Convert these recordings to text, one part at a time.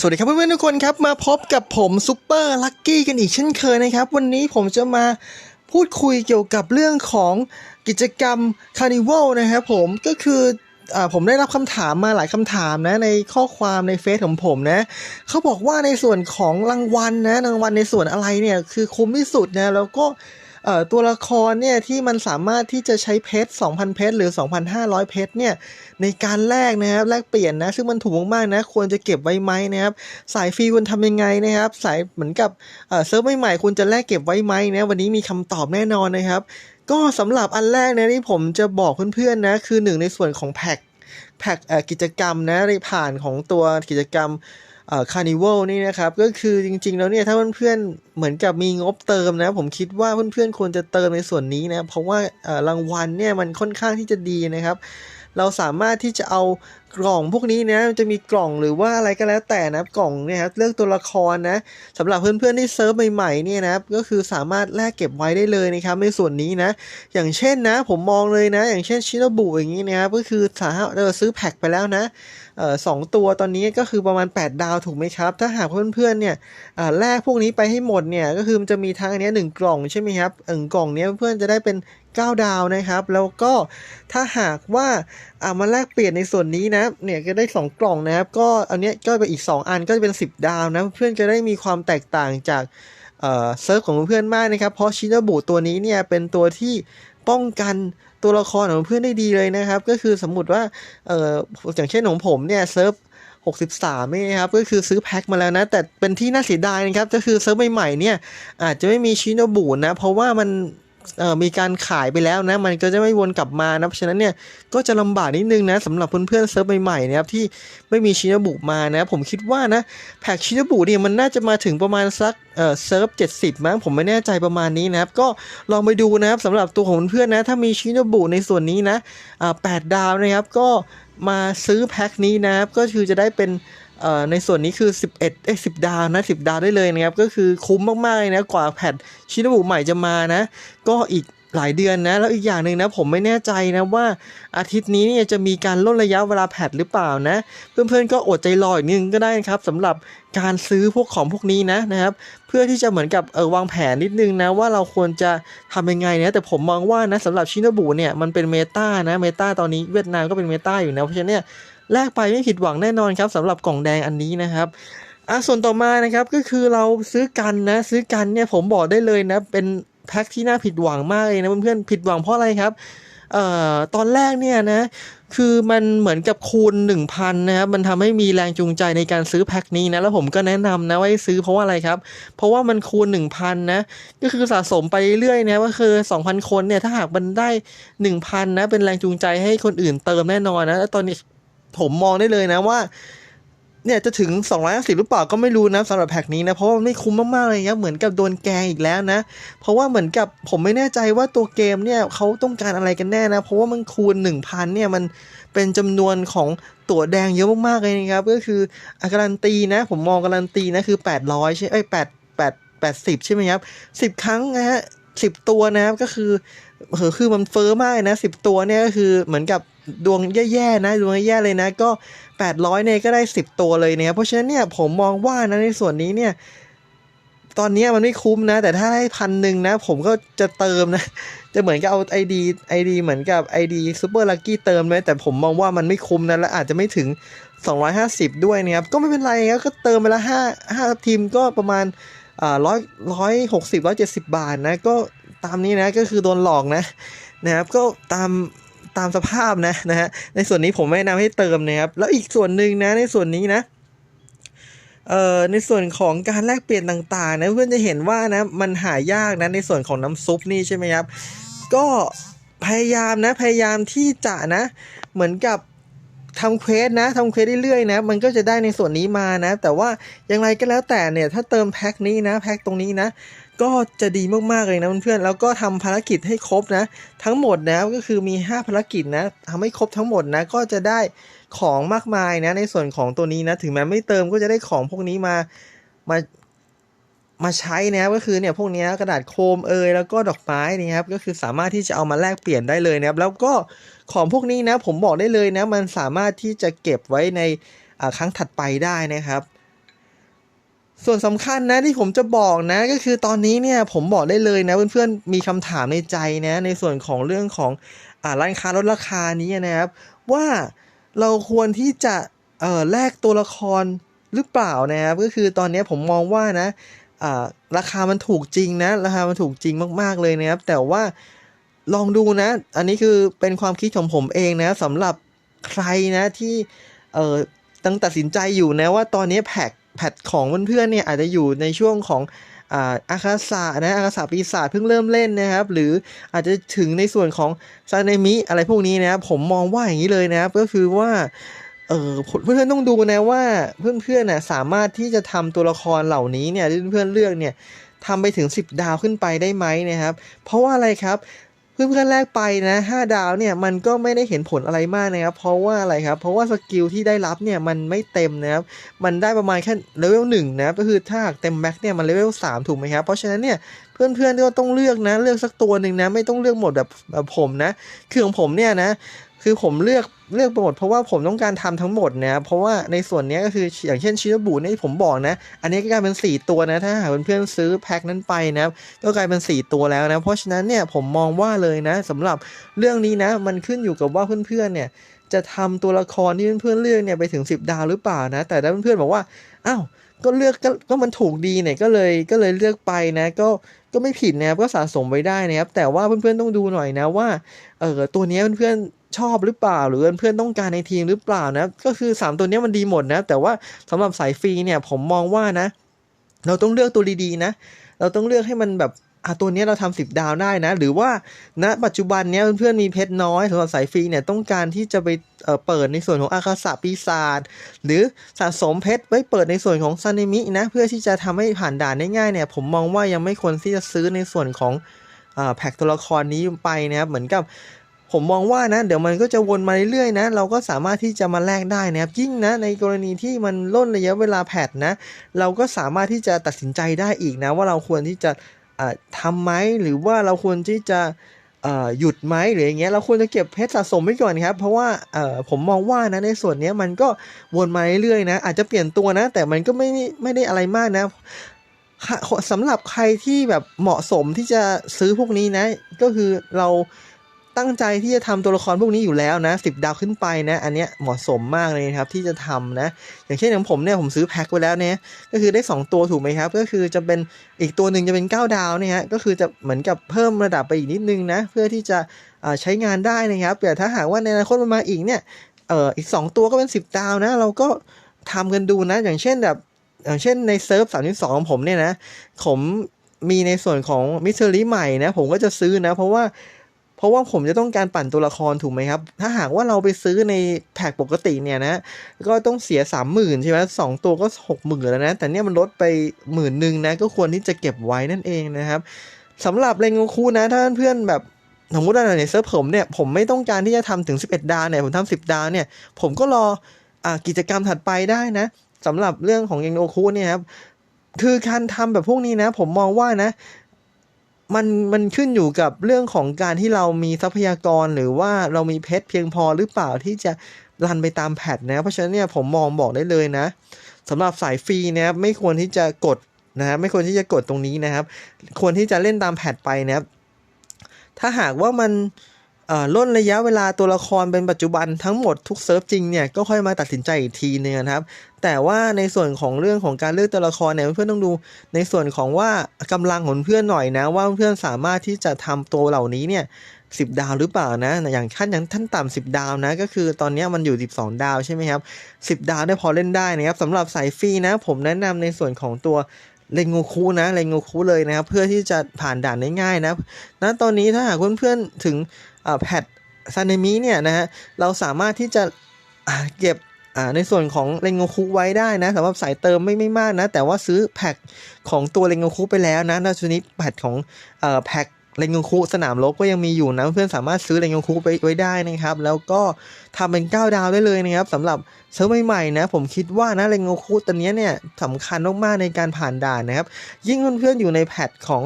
สวัสดีครับเพื่อนๆทุกคนครับมาพบกับผมซุปเปอร์ลักกี้กันอีกเช่นเคยนะครับ วันนี้ผมจะมาพูดคุยเกี่ยวกับเรื่องของกิจกรรมคาร์นิวัลนะครับผมก็คืออผมได้รับคำถามมาหลายคำถามนะในข้อความในเฟซของผมนะเขาบอกว่าในส่วนของรางวัลนะรางวัลในส่วนอะไรเนี่ยคือคุ้มที่สุดนะแล้วก็ เอ่อตัวละครเนี่ยที่มันสามารถที่จะใช้เพชร2,000 เพชรหรือ 2,500 เพชรเนี่ยในการแลกนะครับแลกเปลี่ยนนะซึ่งมันถูกมากๆนะควรจะเก็บไว้ไหมนะครับสายฟรีควรทำยังไงนะครับสายเหมือนกับเอ่อเซิร์ฟใหม่ๆควรจะแลกเก็บไว้ไหมนะวันนี้มีคำตอบแน่นอนนะครับ ก็สำหรับอันแรกนะที่ผมจะบอกเพื่อนๆนะคือหนึ่งในส่วนของแพ็คแพ็คเอ่อกิจกรรมนะในผ่านของตัวกิจกรรม คาร์นิวัลนี่นะครับ ก็คือจริงๆแล้วเนี่ยถ้าเพื่อนๆเหมือนกับมีงบเติมนะ ผมคิดว่าเพื่อนๆควรจะเติมในส่วนนี้นะ เพราะว่ารางวัลเนี่ยมันค่อนข้างที่จะดีนะครับ เราสามารถที่จะเอากล่องพวกนี้นะจะมีกล่องหรือว่าอะไรก็แล้วแต่นะกล่องเนี่ยครับเลือกตัวละครนะสำหรับเพื่อนๆที่เซิร์ฟใหม่ๆเนี่ยนะก็คือสามารถแลกเก็บไว้ได้เลยนะครับในส่วนนี้นะ อย่างเช่นนะ ผมมองเลยนะ อย่างเช่นชิโนบุอย่างนี้นะครับก็คือสามารถเราซื้อแพ็คไปแล้วนะ เอ่อสองตัวตอนนี้ก็คือประมาณ 8 ดาวถูกไหมครับ ถ้าหากเพื่อนๆเนี่ยแลกพวกนี้ไปให้หมดเนี่ยก็คือมันจะมีทั้งอันนี้หนึ่งกล่องใช่ไหมครับหนึ่งกล่องเนี้ยเพื่อนๆจะได้เป็น 9 ดาวนะครับ แล้วก็ถ้าหากว่าอ่ามาแลกเปลี่ยนในส่วนนี้นะเนี่ยก็ได้ 2 กล่องนะครับ ก็อันเนี้ยก็ไปอีก 2 อันก็จะเป็น 10 ดาวนะเพื่อนๆจะได้มีความแตกต่างจากเซิร์ฟของเพื่อนๆมากนะครับ เพราะชินบุตัวนี้เนี่ยเป็นตัวที่ป้องกัน ตัวละครของเพื่อนได้ดีเลยนะครับ ก็คือสมมติว่าเอ่ออย่างเช่นของผมเนี่ยเซิร์ฟ63นี่นะครับก็คือซื้อแพ็คมาแล้วนะ แต่เป็นที่น่าเสียดายนะครับ ก็คือเซิร์ฟใหม่ๆเนี่ยอาจจะไม่มีชิโนบุนะ เพราะว่ามัน มีการขายไปแล้วนะ มันก็จะไม่วนกลับมานะ เพราะฉะนั้นเนี่ยก็จะลำบากนิดนึงนะสำหรับเพื่อนๆเซิร์ฟใหม่ๆนะครับที่ไม่มีชิโนบุมานะ ผมคิดว่านะแพ็คชิโนบุเนี่ยมันน่าจะมาถึงประมาณสักเอ่อเซิร์ฟ70 มั้งผมไม่แน่ใจประมาณนี้นะครับ ก็ลองไปดูนะครับสำหรับตัวของเพื่อนๆนะ ถ้ามีชิโนบุในส่วนนี้นะอ่า8ดาวนะครับก็มาซื้อแพ็คนี้นะครับก็คือจะได้เป็น ในส่วนนี้คือ 11เอ้ย10 ดาวนะ 10 ดาวได้เลยนะครับ ก็คือคุ้มมากๆเลยนะ กว่าแพทชินบุใหม่จะมานะ ก็อีกหลายเดือนนะ แล้วอีกอย่างหนึ่งนะผมไม่แน่ใจนะว่าอาทิตย์นี้เนี่ยจะมีการลดระยะเวลาแพทหรือเปล่านะ เพื่อนๆก็อดใจรออีกนึงก็ได้นะครับสำหรับการซื้อพวกของพวกนี้นะนะครับ เพื่อที่จะเหมือนกับเออวางแผนนิดนึงนะว่าเราควรจะทำยังไงนะแต่ผมมองว่านะสำหรับชินบุเนี่ยมันเป็นเมตานะเมตาตอนนี้เวียดนามก็เป็นเมตาอยู่นะเพราะฉะนั้นเนี่ย แลกไปไม่ผิดหวังแน่นอนครับสำหรับกล่องแดงอันนี้นะครับอะส่วนต่อมานะครับก็คือเราซื้อกันนะซื้อกันเนี่ยผมบอกได้เลยนะเป็นแพ็คที่น่าผิดหวังมากเลยนะเพื่อนๆผิดหวังเพราะอะไรครับเอ่อตอนแรกเนี่ยนะคือมันเหมือนกับคูณ 1,000นะครับมันทำให้มีแรงจูงใจในการซื้อแพ็คนี้นะแล้วผมก็แนะนำนะว่าให้ซื้อเพราะว่าอะไรครับ เพราะว่ามันคูณ 1,000นะก็คือสะสมไปเรื่อยๆนะก็คือ 2,000 คนเนี่ยถ้าหากมันได้ 1,000นะเป็นแรงจูงใจให้คนอื่นเติมแน่นอนนะแล้วตอนนี้ ผมมองได้เลยนะว่าเนี่ยจะถึง 250 หรือเปล่าก็ไม่รู้นะสำหรับแพ็คนี้นะ เพราะว่ามันไม่คุ้มมากๆเลยครับเหมือนกับโดนแกงอีกแล้วนะ เพราะว่าเหมือนกับผมไม่แน่ใจว่าตัวเกมเนี่ยเขาต้องการอะไรกันแน่นะ เพราะว่ามันคูณ 1,000 เนี่ยมันเป็นจำนวนของตั๋วแดงเยอะมากๆเลยนะครับ ก็คืออการันตีนะ ผมมองการันตีนะคือ 800 ใช่ไอ้ย8 8 80 ใช่ไหมครับ 10 ครั้งนะฮะ10 ตัวนะครับก็คือ เออคือมันเฟอร์มากนะ10ตัวเนี่ยก็คือเหมือนกับดวงแย่ๆนะดวงแย่เลยนะ ก็800เนี่ยก็ได้10ตัวเลยเนะครับเพราะฉะนั้นเนี่ยผมมองว่านะในส่วนนี้เนี่ย ตอนนี้มันไม่คุ้มนะ แต่ถ้าให้พันหนึ่งนะ ผมก็จะเติมนะ จะเหมือนกับเอา ID ID เหมือนกับ ID Super Lucky เติมไหมแต่ผมมองว่ามันไม่คุ้มนะและอาจจะไม่ถึง 250 ด้วยนะครับ ก็ไม่เป็นไรครับก็เติมไปละ5 5ทีมก็ประมาณอ่าร้อยร้อยหกสิบร้อยเจ็ดสิบบาทนะก็ ตามนี้นะก็คือโดนหลอกนะนะครับก็ตามตามสภาพนะนะฮะในส่วนนี้ผมแนะนำให้เติมนะครับ แล้วอีกส่วนหนึ่งนะในส่วนนี้นะเอ่อในส่วนของการแลกเปลี่ยนต่างๆนะเพื่อนจะเห็นว่านะมันหายากนะในส่วนของน้ำซุปนี่ใช่ไหมครับ ก็พยายามนะพยายามที่จะนะเหมือนกับทำเควสนะทำเควสเรื่อยๆนะ มันก็จะได้ในส่วนนี้มานะ แต่ว่าอย่างไรก็แล้วแต่เนี่ย ถ้าเติมแพ็คนี้นะ แพ็คตรงนี้นะ ก็จะดีมากๆเลยนะเพื่อนๆแล้วก็ทำภารกิจให้ครบนะ ทั้งหมดนะก็คือมี 5 ภารกิจนะทำให้ครบทั้งหมดนะก็จะได้ของมากมายนะในส่วนของตัวนี้นะถึงแม้ไม่เติมก็จะได้ของพวกนี้มามามาใช้นะครับก็คือเนี่ยพวกนี้กระดาษโคมเอยแล้วก็ดอกไม้นี่ครับก็คือสามารถที่จะเอามาแลกเปลี่ยนได้เลยนะครับแล้วก็ของพวกนี้นะผมบอกได้เลยนะมันสามารถที่จะเก็บไว้ในครั้งถัดไปได้นะครับ ส่วนสำคัญนะที่ผมจะบอกนะก็คือตอนนี้เนี่ยผมบอกได้เลยนะเพื่อนๆมีคำถามในใจนะในส่วนของเรื่องของอ่าร้านค้าลดราคานี้นะครับ ว่าเราควรที่จะเอ่อแลกตัวละครหรือเปล่านะครับก็คือตอนนี้ผมมองว่านะอ่าราคามันถูกจริงนะราคามันถูกจริงมากๆเลยนะครับ แต่ว่าลองดูนะ อันนี้คือเป็นความคิดของผมเองนะสำหรับใครนะที่เอ่อตั้งตัดสินใจอยู่นะว่าตอนนี้แพ็ค แพทของเพื่อนๆเนี่ยอาจจะอยู่ในช่วงของอาอาคาสะนะอาคาสะปีศาจเพิ่งเริ่มเล่นนะครับ หรืออาจจะถึงในส่วนของซาเนมิอะไรพวกนี้นะครับผมมองว่าอย่างนี้เลยนะครับ ก็คือว่าเออเพื่อนๆต้องดูนะว่าเพื่อนๆน่ะสามารถที่จะทำตัวละครเหล่านี้เนี่ยที่เพื่อนๆเลือกเนี่ยทำไปถึง 10 ดาวขึ้นไปได้ไหมนะครับ เพราะว่าอะไรครับ เพื่อนๆแรกไปนะ5ดาวเนี่ยมันก็ไม่ได้เห็นผลอะไรมากนะครับ เพราะว่าอะไรครับ เพราะว่าสกิลที่ได้รับเนี่ยมันไม่เต็มนะครับ มันได้ประมาณแค่เลเวลหนึ่งนะก็คือถ้าหากเต็มแม็กเนี่ยมันเลเวลสามถูกไหมครับ เพราะฉะนั้นเนี่ยเพื่อนๆก็ต้องเลือกนะ เลือกสักตัวหนึ่งนะ ไม่ต้องเลือกหมดแบบแบบผมนะ คือของผมเนี่ยนะ คือผมเลือกเลือกไปหมดเพราะว่าผมต้องการทำทั้งหมดนะเพราะว่าในส่วนนี้ก็คืออย่างเช่นชิโนบุเนี่ยที่ผมบอกนะ อันนี้ก็กลายเป็น 4 ตัวนะถ้าหากเพื่อนๆซื้อแพ็คนั้นไปนะก็กลายเป็น 4 ตัวแล้วนะเพราะฉะนั้นเนี่ยผมมองว่าเลยนะสำหรับเรื่องนี้นะมันขึ้นอยู่กับว่าเพื่อนๆเนี่ยจะทำตัวละครที่เพื่อนๆเลือกเนี่ยไปถึง 10 ดาวหรือเปล่านะแต่ถ้าเพื่อนๆบอกว่าอ้าวก็เลือกก็ก็มันถูกดีเนี่ยก็เลยก็เลยเลือกไปนะก็ก็ไม่ผิดนะครับก็สะสมไว้ได้นะครับแต่ว่าเพื่อนๆต้องดูหน่อยนะว่าเออตัวนี้เพื่อนๆ ชอบหรือเปล่า หรือเพื่อนต้องการในทีมหรือเปล่านะ ก็คือ 3 ตัวนี้มันดีหมดนะ แต่ว่าสำหรับสายฟรีเนี่ยผมมองว่านะ เราต้องเลือกตัวดีๆนะ เราต้องเลือกให้มันแบบอะตัวนี้เราทำสิบดาวได้นะ หรือว่าณปัจจุบันเนี้ยเพื่อนๆมีเพชรน้อยสำหรับสายฟรีเนี่ยต้องการที่จะไปเเปิดในส่วนของอาคาสะปีศาจหรือสะสมเพชรไว้เปิดในส่วนของซานิมินะ เพื่อที่จะทำให้ผ่านด่านได้ง่ายเนี่ย ผมมองว่ายังไม่ควรที่จะซื้อในส่วนของอ่าแพ็คตัวละครนี้ไปนะครับเหมือนกับ ผมมองว่านะ เดี๋ยวมันก็จะวนมาเรื่อยๆนะ เราก็สามารถที่จะมาแลกได้นะครับยิ่งนะ ในกรณีที่มันล่นระยะเวลาแพทนะ เราก็สามารถที่จะตัดสินใจได้อีกนะ ว่าเราควรที่จะทำไหมหรือว่าเราควรที่จะหยุดไหมหรืออย่างเงี้ยเราควรจะเก็บเพชรสะสมไว้ก่อนครับ เพราะว่าผมมองว่านะในส่วนนี้มันก็วนมาเรื่อยๆนะ อาจจะเปลี่ยนตัวนะ แต่มันก็ไม่ไม่ได้อะไรมากนะสำหรับใครที่แบบเหมาะสมที่จะซื้อพวกนี้นะ ก็คือเรา ตั้งใจที่จะทำตัวละครพวกนี้อยู่แล้วนะสิบดาวขึ้นไปนะ อันเนี้ยเหมาะสมมากเลยครับที่จะทำนะ อย่างเช่นอย่างผมเนี่ยผมซื้อแพ็คไว้แล้วเนี่ยก็คือได้ 2 ตัวถูกไหมครับ ก็คือจะเป็นอีกตัวหนึ่งจะเป็น 9 ดาวเนี่ยฮะก็คือจะเหมือนกับเพิ่มระดับไปอีกนิดนึงนะเพื่อที่จะใช้งานได้นะครับแต่ถ้าหากว่าในอนาคตมันมาอีกเนี่ยเอ่ออีก 2 ตัวก็เป็น 10 ดาวนะ เราก็ทำกันดูนะ อย่างเช่นแบบอย่างเช่นในเซิร์ฟ32ของผมเนี่ยนะผมมีในส่วนของมิสเตอรี่ใหม่นะ ผมก็จะซื้อนะ เพราะว่า เพราะว่าผมจะต้องการปั่นตัวละครถูกไหมครับ ถ้าหากว่าเราไปซื้อในแพ็กปกติเนี่ยนะ ก็ต้องเสียสามหมื่นใช่ไหมสองตัวก็หกหมื่นแล้วนะ แต่เนี่ยมันลดไปหมื่นหนึ่งนะ ก็ควรที่จะเก็บไว้นั่นเองนะครับสำหรับเรงโงคูนะ ถ้าเพื่อนแบบสมมติว่าในเซิร์ฟผมเนี่ย ผมไม่ต้องการที่จะทำถึง 11 ดาวเนี่ย ผมทำ10 ดาวเนี่ย ผมก็รออกิจกรรมถัดไปได้นะสำหรับเรื่องของเรงโงคูเนี่ยครับคือการทำแบบพวกนี้นะ ผมมองว่านะ มันมันขึ้นอยู่กับเรื่องของการที่เรามีทรัพยากรหรือว่าเรามีเพชรเพียงพอหรือเปล่าที่จะรันไปตามแพทนะ เพราะฉะนั้นเนี่ยผมมองบอกได้เลยนะสำหรับสายฟรีนะครับไม่ควรที่จะกดนะครับไม่ควรที่จะกดตรงนี้นะครับ ควรที่จะเล่นตามแพทไปนะครับ ถ้าหากว่ามัน ล่นระยะเวลาตัวละครเป็นปัจจุบันทั้งหมดทุกเซิร์ฟจริงเนี่ยก็ค่อยมาตัดสินใจอีกทีนึงนะครับ แต่ว่าในส่วนของเรื่องของการเลือกตัวละครเนี่ยเพื่อนต้องดู ในส่วนของว่ากำลังของเพื่อนหน่อยนะ ว่าเพื่อนสามารถที่จะทำตัวเหล่านี้เนี่ยสิบดาวหรือเปล่านะ อย่างขั้นอย่างท่านต่ำสิบดาวนะ ก็คือตอนนี้มันอยู่ 12 ดาวใช่ไหมครับสิบดาวได้พอเล่นได้นะครับสำหรับสายฟรีนะ ผมแนะนำในส่วนของตัวเรงโงคุนะเรงโงคุเลยนะครับ เพื่อที่จะผ่านด่านได้ง่ายนะณตอนนี้ถ้าหากเพื่อนๆถึงอ่า แพทซาเนมิเนี่ยนะฮะเราสามารถที่จะเก็บอ่าในส่วนของเรงโงคุไว้ได้นะสำหรับสายเติมไม่ไม่มากนะ แต่ว่าซื้อแพ็คของตัวเรงโงคุไปแล้วนะในชนิดแพ็คของอ่อแพ็คเรงโงคุสนามรบก็ยังมีอยู่นะ เพื่อนสามารถซื้อเรงโงคุไปไว้ได้นะครับ แล้วก็ทำเป็น 9 ดาวได้เลยนะครับสำหรับเซิร์ฟใหม่ๆนะ ผมคิดว่านะเรงโงคุตัวเนี้ยเนี่ยสำคัญมากๆในการผ่านด่านนะครับ ยิ่งเพื่อนๆอยู่ในแพทของ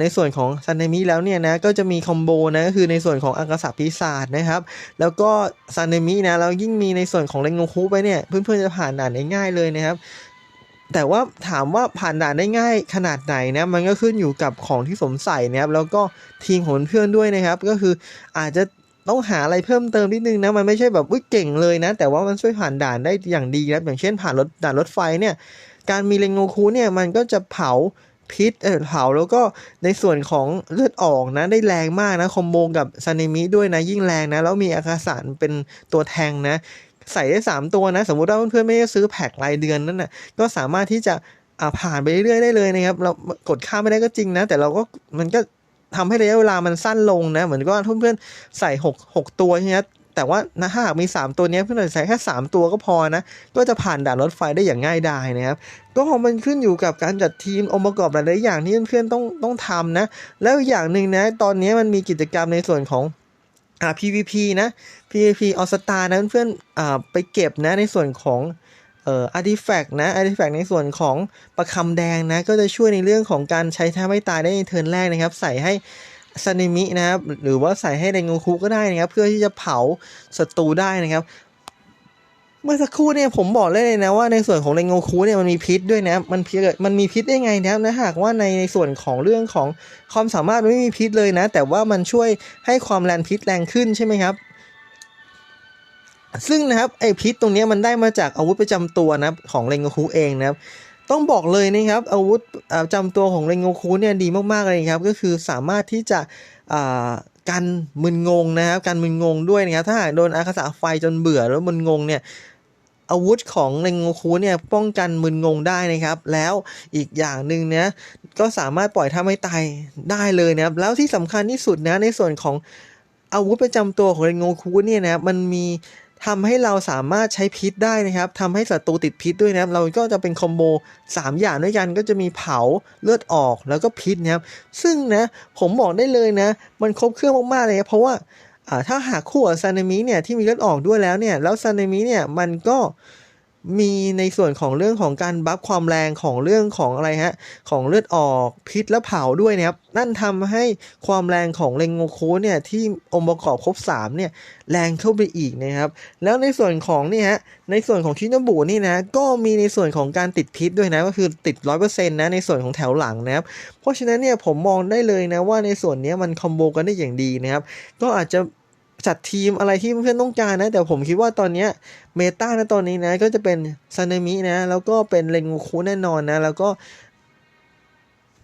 ในส่วนของซันเนมิแล้วเนี่ยนะก็จะมีคอมโบนะก็คือในส่วนของอากาศปีศาจนะครับ แล้วก็ซันเนมินะแล้วยิ่งมีในส่วนของเรงงคุไปเนี่ยเพื่อนๆจะผ่านด่านได้ง่ายเลยนะครับแต่ว่าถามว่าผ่านด่านได้ง่ายขนาดไหนนะมันก็ขึ้นอยู่กับของที่สมใส่นะครับแล้วก็ทีมของเพื่อนด้วยนะครับ ก็คืออาจจะต้องหาอะไรเพิ่มเติมนิดนึงนะมันไม่ใช่แบบอุ้ยเก่งเลยนะ แต่ว่ามันช่วยผ่านด่านได้อย่างดีนะอย่างเช่นผ่านรถด่านรถไฟเนี่ยการมีเรนโงคูเนี่ยมันก็จะเผา พิษเออเผาแล้วก็ในส่วนของเลือดออกนะได้แรงมากนะคอมโบกับซานิมิด้วยนะยิ่งแรงนะ แล้วมีอาคาสารเป็นตัวแทงนะ ใส่ได้ 3 ตัวนะ สมมุติว่าเพื่อนๆไม่ได้ซื้อแพ็ครายเดือนนั่นนะก็สามารถที่จะอ่าผ่านไปเรื่อยๆได้เลยนะครับ เรากดข้ามไม่ได้ก็จริงนะ แต่เราก็มันก็ทำให้ระยะเวลามันสั้นลงนะ เหมือนกับว่าเพื่อนๆใส่ 6 6 ตัวใช่ไหม แต่ว่านะถ้าหากมี 3 ตัวนี้เพื่อนๆใส่แค่ 3 ตัวก็พอนะ ก็จะผ่านด่านรถไฟได้อย่างง่ายดายนะครับ ก็มันขึ้นอยู่กับการจัดทีมองค์ประกอบหลายๆอย่างที่เพื่อนๆต้องต้องทำนะ แล้วอย่างหนึ่งนะ ตอนนี้มันมีกิจกรรมในส่วนของอ่า PVP นะ PVP All Star นะเพื่อนๆอ่าไปเก็บนะในส่วนของเอ่อ artifact นะ artifact ในส่วนของประคำแดงนะ ก็จะช่วยในเรื่องของการใช้ท่าไม่ตายได้ในเทิร์นแรกนะครับ ใส่ให้ ซานิมินะครับหรือว่าใส่ให้เรนโงคุก็ได้นะครับ เพื่อที่จะเผาศัตรูได้นะครับ เมื่อสักครู่เนี่ยผมบอกเลยนะว่าในส่วนของเรนโงคุเนี่ยมันมีพิษด้วยนะมันพิษมันมีพิษได้ไงนะครับนะหากว่าในในส่วนของเรื่องของความสามารถไม่มีพิษเลยนะ แต่ว่ามันช่วยให้ความแรงพิษแรงขึ้นใช่ไหมครับซึ่งนะครับไอพิษตรงนี้มันได้มาจากอาวุธประจำตัวนะของเรนโงคุเองนะครับ ต้องบอกเลยนะครับ อาวุธประจำตัวของเรนโงคุเนี่ยดีมากๆเลยครับ ก็คือสามารถที่จะกันมึนงงนะครับการมึนงงด้วยนะครับ ถ้าหากโดนอาคาสะไฟจนเบื่อแล้วมึนงงเนี่ยอาวุธของเรนโงคุเนี่ยป้องกันมึนงงได้นะครับ แล้วอีกอย่างหนึ่งเนี่ยก็สามารถปล่อยท่าไม่ตายได้เลยนะครับ แล้วที่สำคัญที่สุดนะในส่วนของอาวุธประจำตัวของเรนโงคุเนี่ยนะมันมี ทำให้เราสามารถใช้พิษได้นะครับทำให้ศัตรูติดพิษด้วยนะครับ เราก็จะเป็นคอมโบ3 อย่างด้วยกันก็จะมีเผาเลือดออกแล้วก็พิษนะครับ ซึ่งนะผมบอกได้เลยนะ มันครบเครื่องมากๆเลยนะเพราะว่าอ่าถ้าหากคู่กับซานามิเนี่ยที่มีเลือดออกด้วยแล้วเนี่ย แล้วซานามิเนี่ยมันก็ มีในส่วนของเรื่องของการบัฟความแรงของเรื่องของอะไรฮะ ของเลือดออกพิษและเผาด้วยนะครับ นั่นทำให้ความแรงของเรนโงโคเนี่ยที่องค์ประกอบครบ3เนี่ยแรงเข้าไปอีกนะครับ แล้วในส่วนของนี่ฮะในส่วนของชินบุนี่นะก็มีในส่วนของการติดพิษด้วยนะก็คือติด 100%นะในส่วนของแถวหลังนะครับ เพราะฉะนั้นเนี่ยผมมองได้เลยนะว่าในส่วนนี้มันคอมโบกันได้อย่างดีนะครับ ก็อาจจะ จัดทีมอะไรที่เพื่อนต้องการนะ แต่ผมคิดว่าตอนเนี้ยเมตานะตอนนี้นะ ก็จะเป็นซานามินะ แล้วก็เป็นเรนโงคุแน่นอนนะ แล้วก็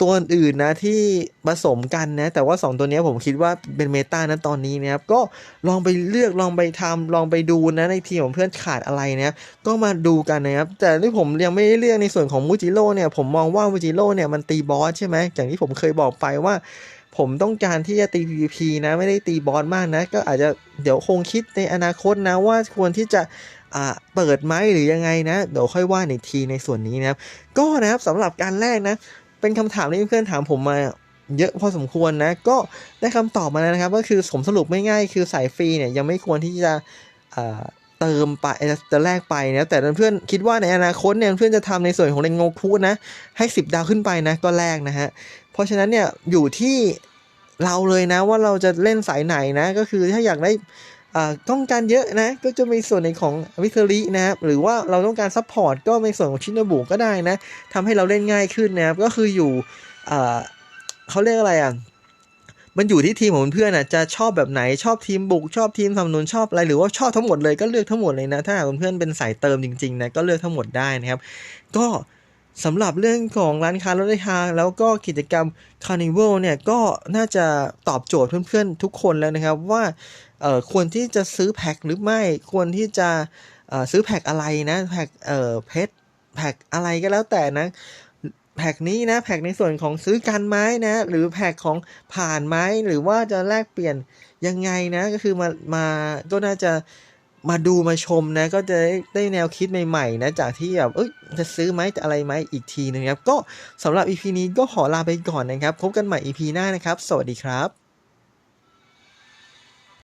ตัวอื่นนะที่ผสมกันนะ แต่ว่า 2 ตัวนี้ผมคิดว่าเป็นเมตานะตอนนี้นะครับ ก็ลองไปเลือกลองไปทำลองไปดูนะในทีมของเพื่อนขาดอะไรนะครับก็มาดูกันนะครับ แต่ที่ผมยังไม่ได้เลือกในส่วนของมูจิโร่เนี่ยผมมองว่ามูจิโร่เนี่ยมันตีบอสใช่ไหมอย่างที่ผมเคยบอกไปว่า ผมต้องการที่จะตี PVP นะไม่ได้ตีบอสมากนะ ก็อาจจะเดี๋ยวคงคิดในอนาคตนะว่าควรที่จะเปิดไหมหรือยังไงนะ เดี๋ยวค่อยว่าในทีในส่วนนี้นะครับ ก็นะครับสำหรับการแรกนะ เป็นคำถามที่เพื่อนถามผมมาเยอะพอสมควรนะ ก็ได้คำตอบมาแล้วนะครับ ก็คือผมสรุปไม่ง่ายคือสายฟรีเนี่ยยังไม่ควรที่จะเติมไปจะแลกไปนะแต่เพื่อนคิดว่าในอนาคตเนี่ยเพื่อนจะทำในส่วนของเรนโงคูนะให้ 10 ดาวขึ้นไปนะก็แลกนะฮะ เพราะฉะนั้นเนี่ยอยู่ที่เราเลยนะว่าเราจะเล่นสายไหนนะ ก็คือถ้าอยากได้อ่าต้องการเยอะนะ ก็จะมีส่วนในของวิเทรินะครับหรือว่าเราต้องการซัพพอร์ตก็ในส่วนของชินบุก็ได้นะทำให้เราเล่นง่ายขึ้นนะครับก็คืออยู่อ่าเขาเรียกอะไรอะมันอยู่ที่ทีมของเพื่อนอะจะชอบแบบไหนชอบทีมบุกชอบทีมสนับสนุนชอบอะไรหรือว่าชอบทั้งหมดเลยก็เลือกทั้งหมดเลยนะ ถ้าเพื่อนเป็นสายเติมจริงๆนะก็เลือกทั้งหมดได้นะครับ ก็ สำหรับเรื่องของร้านค้าลดราคาแล้วก็กิจกรรม Carnival เนี่ยก็น่าจะตอบโจทย์เพื่อนๆทุกคนแล้วนะครับว่าควรที่จะซื้อแพ็คหรือไม่ควรที่จะซื้อแพ็คอะไรนะแพ็คเอ่อเพชรแพ็คอะไรก็แล้วแต่นะแพ็กนี้นะแพ็กในส่วนของซื้อกันไม้นะหรือแพ็กของผ่านไม้หรือว่าจะแลกเปลี่ยนยังไงนะก็คือมามาก็น่าจะ มาดูมาชมนะ ก็จะได้ได้แนวคิดใหม่ๆนะจากที่แบบเอ้ยจะซื้อไหมจะอะไรไหมอีกทีนึงครับ ก็สำหรับ EP นี้ก็ขอลาไปก่อนนะครับ พบกันใหม่ EP หน้านะครับ สวัสดีครับ